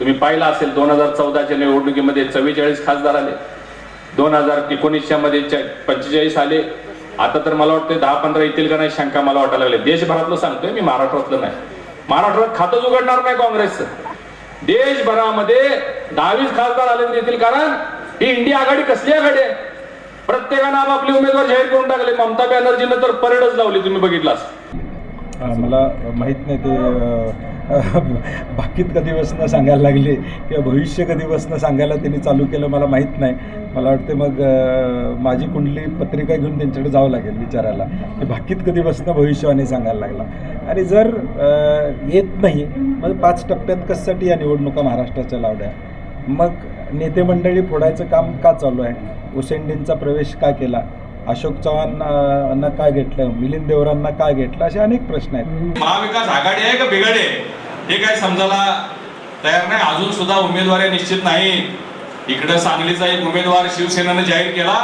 तुम्ही पाहिला असेल दोन हजार चौदाच्या निवडणुकीमध्ये चव्वेचाळीस खासदार आले. दोन हजार एकोणीसच्या मध्ये पंचेचाळीस आले. आता तर मला वाटतं दहा पंधरा येतील का नाही शंका मला वाटायला लागले. देशभरातलं सांगतोय मी महाराष्ट्रातलं नाही. महाराष्ट्रात खातंच उघडणार नाही काँग्रेसचं. देशभरामध्ये दहावीस खासदार आले येतील कारण ही इंडिया आघाडी कसली आघाडी आहे? प्रत्येकानं आपापले उमेदवार जाहीर करून टाकले. ममता बॅनर्जीनं तर परेडच लावली तुम्ही बघितलास. मला माहीत नाही ते बाकीत कधी सांगायला लागले किंवा भविष्य कधी सांगायला त्यांनी चालू केलं मला माहीत नाही. मला वाटते मग माझी कुंडली पत्रिका घेऊन त्यांच्याकडे जावं लागेल विचारायला. की भाकीत कधी भविष्यवाणी सांगायला लागला. आणि जर येत नाही मग पाच टप्प्यात कशासाठी या निवडणुका महाराष्ट्राच्या लावल्या? मग नेते मंडळी फोडायचं काम का चालू आहे? उसेंडींचा प्रवेश का केला? अशोक चव्हाणांना का घेतलं? मिलिंद देवरांना का घेतलं? असे अनेक प्रश्न आहेत. महाविकास आघाडी आहे का बिघाडी आहे? हे काय समजायला तयार नाही? अजून सुद्धा उमेदवारी निश्चित नाही. इकडं सांगलीचा एक उमेदवार शिवसेनेनं जाहीर केला.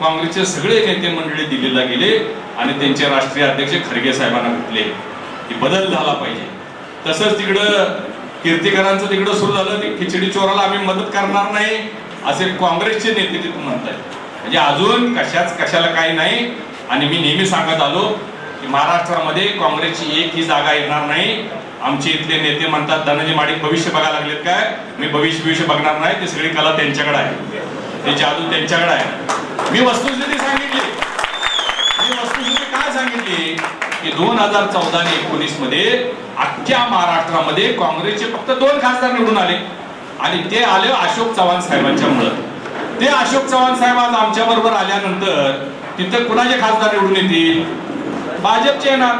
काँग्रेसचे सगळे नेते मंडळी दिल्लीला गेले आणि त्यांचे राष्ट्रीय अध्यक्ष खरगे साहेबांना भेटले. की बदल झाला पाहिजे. तसंच तिकडं कीर्तिकरांचं तिकडं सुरू झालं. खिचडी चोराला आम्ही मदत करणार नाही असे काँग्रेसचे नेते तिथून म्हणताय म्हणजे अजून कशाच कशाला काही नाही. आणि मी नेहमी सांगत आलो की महाराष्ट्रामध्ये काँग्रेसची एक ही जागा येणार नाही. आमचे इथले नेते म्हणतात धनंजय माडिक भविष्य बघायला लागलेत काय? मी भविष्य भविष्य बघणार नाही ते सगळी कला त्यांच्याकडे आहे. ते जादू त्यांच्याकडे आहे. मी वस्तुस्थिती सांगितली. मी वस्तुस्थिती काय सांगितली? की दोन हजार चौदा आणि एकोणीसमध्ये अख्ख्या महाराष्ट्रामध्ये काँग्रेसचे फक्त दोन खासदार निवडून आले. आणि ते आले अशोक चव्हाण साहेबांच्या मुळे. ते अशोक चव्हाण साहेब आज आमच्या बरोबर आल्यानंतर तिथं कुणाचे खासदार निवडून येतील? भाजपचे येणार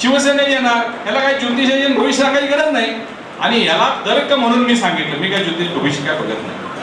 शिवसेनेचे येणार याला काही ज्योतिषाची भविष्य सांगायची गरज नाही. आणि याला तर्क म्हणून मी सांगितलं. मी काय ज्योतिष भविष्य काय बघत नाही.